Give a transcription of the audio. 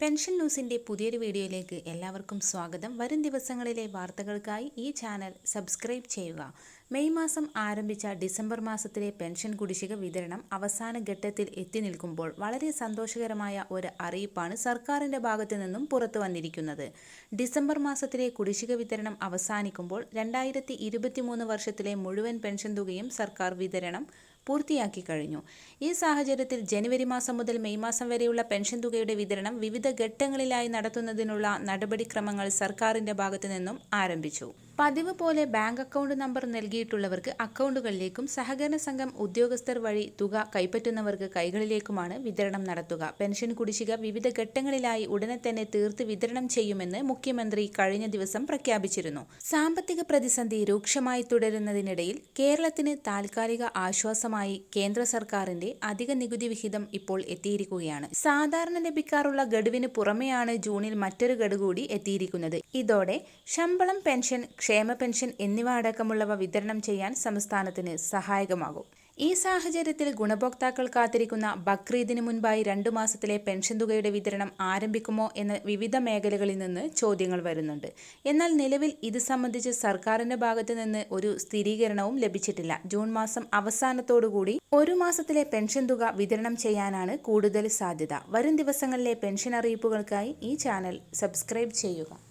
Pension ന്യൂസിന്റെ പുതിയൊരു വീഡിയോയിലേക്ക് എല്ലാവർക്കും സ്വാഗതം. വരും ദിവസങ്ങളിലെ വാർത്തകൾക്കായി ഈ ചാനൽ സബ്സ്ക്രൈബ് ചെയ്യുക. മെയ് മാസം ആരംഭിച്ച ഡിസംബർ മാസത്തിലെ പെൻഷൻ കുടിശ്ശിക വിതരണം അവസാന ഘട്ടത്തിൽ എത്തി നിൽക്കുമ്പോൾ വളരെ സന്തോഷകരമായ ഒരു അറിയിപ്പാണ് സർക്കാരിന്റെ ഭാഗത്തു നിന്നും പുറത്തു വന്നിരിക്കുന്നത്. ഡിസംബർ മാസത്തിലെ കുടിശ്ശിക വിതരണം അവസാനിക്കുമ്പോൾ രണ്ടായിരത്തി വർഷത്തിലെ മുഴുവൻ പെൻഷൻ തുകയും സർക്കാർ വിതരണം പൂർത്തിയാക്കി കഴിഞ്ഞു. ഈ സാഹചര്യത്തിൽ ജനുവരി മാസം മുതൽ മെയ് മാസം വരെയുള്ള പെൻഷൻ തുകയുടെ വിതരണം വിവിധ ഘട്ടങ്ങളിലായി നടത്തുന്നതിനുള്ള നടപടിക്രമങ്ങൾ സർക്കാരിന്റെ ഭാഗത്തു നിന്നും ആരംഭിച്ചു. പതിവ് പോലെ ബാങ്ക് അക്കൗണ്ട് നമ്പർ നൽകിയിട്ടുള്ളവർക്ക് അക്കൗണ്ടുകളിലേക്കും സഹകരണ സംഘം ഉദ്യോഗസ്ഥർ വഴി തുക കൈപ്പറ്റുന്നവർക്ക് കൈകളിലേക്കുമാണ് വിതരണം നടത്തുക. പെൻഷൻ കുടിശ്ശിക വിവിധ ഘട്ടങ്ങളിലായി ഉടനെ തന്നെ തീർത്ത് വിതരണം ചെയ്യുമെന്ന് മുഖ്യമന്ത്രി കഴിഞ്ഞ ദിവസം പ്രഖ്യാപിച്ചിരുന്നു. സാമ്പത്തിക പ്രതിസന്ധി രൂക്ഷമായി തുടരുന്നതിനിടയിൽ കേരളത്തിന് താൽക്കാലിക ആശ്വാസമായി കേന്ദ്ര സർക്കാരിന്റെ അധിക നികുതി വിഹിതം ഇപ്പോൾ എത്തിയിരിക്കുകയാണ്. സാധാരണ ലഭിക്കാറുള്ള ഗഡുവിന് പുറമെയാണ് ജൂണിൽ മറ്റൊരു ഗഡു കൂടി എത്തിയിരിക്കുന്നത്. ഇതോടെ ശമ്പളം പെൻഷൻ ക്ഷേമ പെൻഷൻ എന്നിവ അടക്കമുള്ളവ വിതരണം ചെയ്യാൻ സംസ്ഥാനത്തിന് സഹായകമാകും. ഈ സാഹചര്യത്തിൽ ഗുണഭോക്താക്കൾ കാത്തിരിക്കുന്ന ബക്രീദിന് മുൻപായി രണ്ടു മാസത്തിലെ പെൻഷൻ തുകയുടെ വിതരണം ആരംഭിക്കുമോ എന്ന വിവിധ മേഖലകളിൽ നിന്ന് ചോദ്യങ്ങൾ വരുന്നുണ്ട്. എന്നാൽ നിലവിൽ ഇത് സംബന്ധിച്ച് സർക്കാരിന്റെ ഭാഗത്തു നിന്ന് ഒരു സ്ഥിരീകരണവും ലഭിച്ചിട്ടില്ല. ജൂൺ മാസം അവസാനത്തോടുകൂടി ഒരു മാസത്തിലെ പെൻഷൻ തുക വിതരണം ചെയ്യാനാണ് കൂടുതൽ സാധ്യത. വരും ദിവസങ്ങളിലെ പെൻഷൻ അറിയിപ്പുകൾക്കായി ഈ ചാനൽ സബ്സ്ക്രൈബ് ചെയ്യുക.